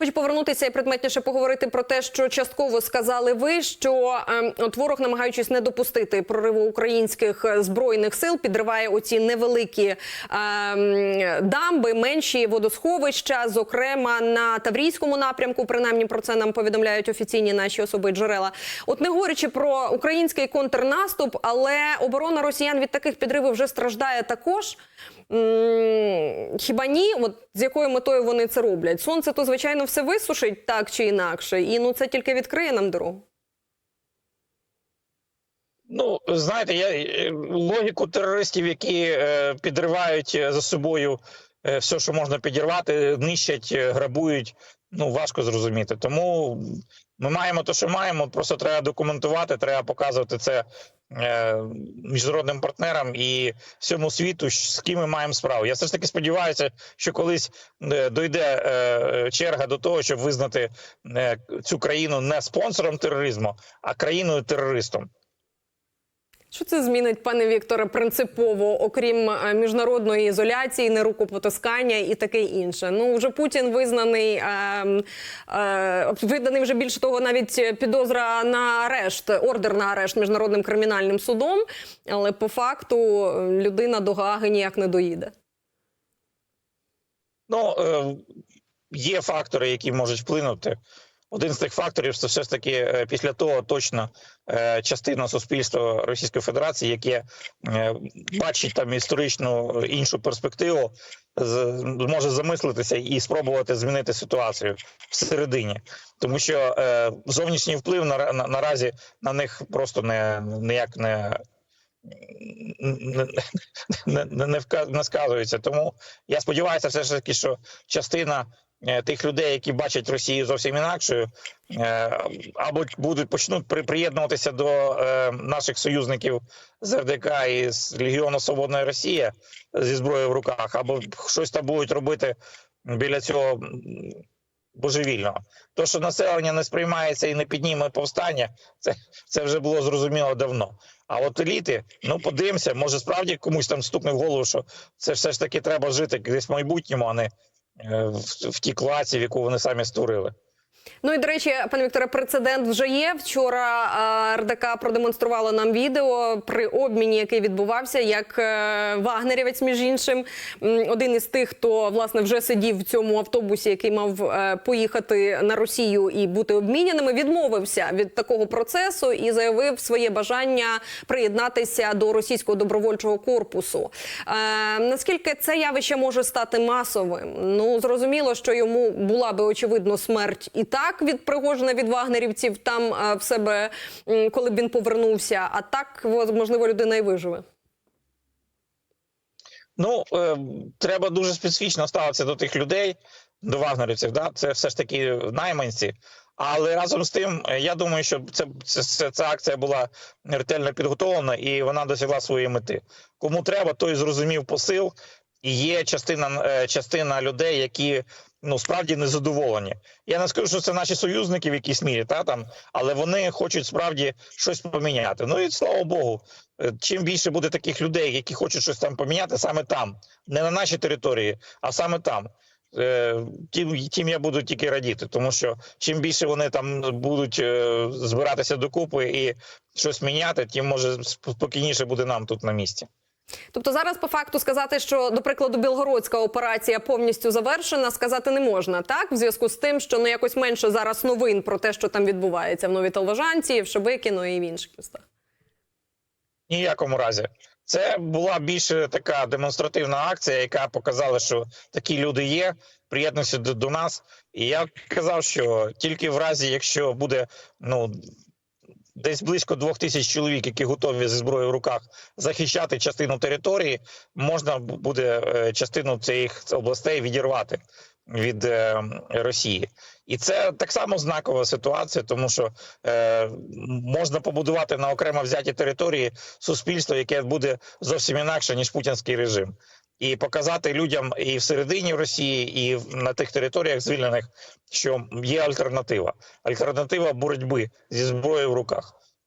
Хочу повернутися і предметніше поговорити про те, що частково сказали ви, що ем, от ворог, намагаючись не допустити прориву українських е, збройних сил, підриває оці невеликі ем, дамби, менші водосховища, зокрема на Таврійському напрямку. Принаймні про це нам повідомляють офіційні наші особи джерела. От не говорячи про український контрнаступ, але оборона росіян від таких підривів вже страждає також. Хіба ні? От з якою метою вони це роблять? Сонце то звичайно все висушить так чи інакше, і ну це тільки відкриє нам дорогу. Ну, знаєте, я е, логіку терористів, які е, підривають е, за собою е, все, що можна підірвати, нищать, е, грабують. Ну важко зрозуміти. Тому ми маємо те, що маємо. Просто треба документувати, треба показувати це е, міжнародним партнерам і всьому світу, з ким ми маємо справу. Я все ж таки сподіваюся, що колись е, дойде е, черга до того, щоб визнати е, цю країну не спонсором тероризму, а країною терористом. Що це змінить, пане Вікторе, принципово, окрім е, міжнародної ізоляції, нерукопотискання і таке інше? Ну вже Путін визнаний е, е, виданий вже більше того, навіть підозра на арешт, ордер на арешт міжнародним кримінальним судом. Але по факту е, людина до Гаги ніяк не доїде. Ну, е, є фактори, які можуть вплинути. Один з тих факторів це все ж таки е, після того точно е, частина суспільства Російської Федерації, яке е, бачить там історичну іншу перспективу, зможе замислитися і спробувати змінити ситуацію всередині, тому що зовнішній вплив на, на, наразі на них просто не ніяк не. Не, не, не, не, не сказується. Тому я сподіваюся, все ж таки, що частина тих людей, які бачать Росію зовсім інакшою, е, або будуть почнуть приєднуватися до е, наших союзників з РДК і з Легіону Свободної Росія зі зброєю в руках, або щось там будуть робити біля цього божевільного. То, що населення не сприймається і не підніме повстання, це, це вже було зрозуміло давно. А от еліти, ну подивимося, може справді комусь там стукне в голову, що це все ж таки треба жити десь в майбутньому, а не е, в, в тій класі, в яку вони самі створили. Ну і до речі, пане Вікторе, прецедент вже є. Вчора РДК продемонструвало нам відео при обміні, який відбувався, як е, вагнерівець, між іншим, один із тих, хто власне вже сидів в цьому автобусі, який мав е, поїхати на Росію і бути обміняними, відмовився від такого процесу і заявив своє бажання приєднатися до російського добровольчого корпусу. Е, наскільки це явище може стати масовим? Ну зрозуміло, що йому була би очевидно смерть і так від Пригожина від вагнерівців там е, в себе, коли б він повернувся. А так можливо людина і виживе. Ну е, треба дуже специфічно ставитися до тих людей, до вагнерівців. Да? Це все ж таки найманці. Але разом з тим, е, я думаю, що це, це, це ця акція була ретельно підготовлена і вона досягла своєї мети. Кому треба, той зрозумів посил. І є частина е, частина людей, які ну справді незадоволені. Я не скажу, що це наші союзники в якійсь мірі, та там, але вони хочуть справді щось поміняти. Ну і слава Богу, Е, чим більше буде таких людей, які хочуть щось там поміняти, саме там, не на нашій території, а саме там. е, Тим, тим я буду тільки радіти, тому що чим більше вони там будуть е, збиратися докупи і щось міняти, тим може спокійніше буде нам тут на місці. Тобто зараз по факту сказати, що до прикладу білгородська операція повністю завершена, сказати не можна, так в зв'язку з тим, що ну якось менше зараз новин про те, що там відбувається в Новій Толважанці, в Шебекіно і в інших містах. Ніякому разі. Це була більше така демонстративна акція, яка показала, що такі люди є. Приєднуйся до, до нас. І я казав, що тільки в разі, якщо буде ну десь близько двох тисяч чоловік, які готові зі зброєю в руках захищати частину території, можна буде е, частину цих областей відірвати від е, Росії. І це так само знакова ситуація, тому що е, можна побудувати на окремо взяті території суспільство, яке буде зовсім інакше ніж путінський режим, і показати людям і всередині Росії, і на тих територіях звільнених, що є альтернатива. Альтернатива боротьби зі зброєю в руках.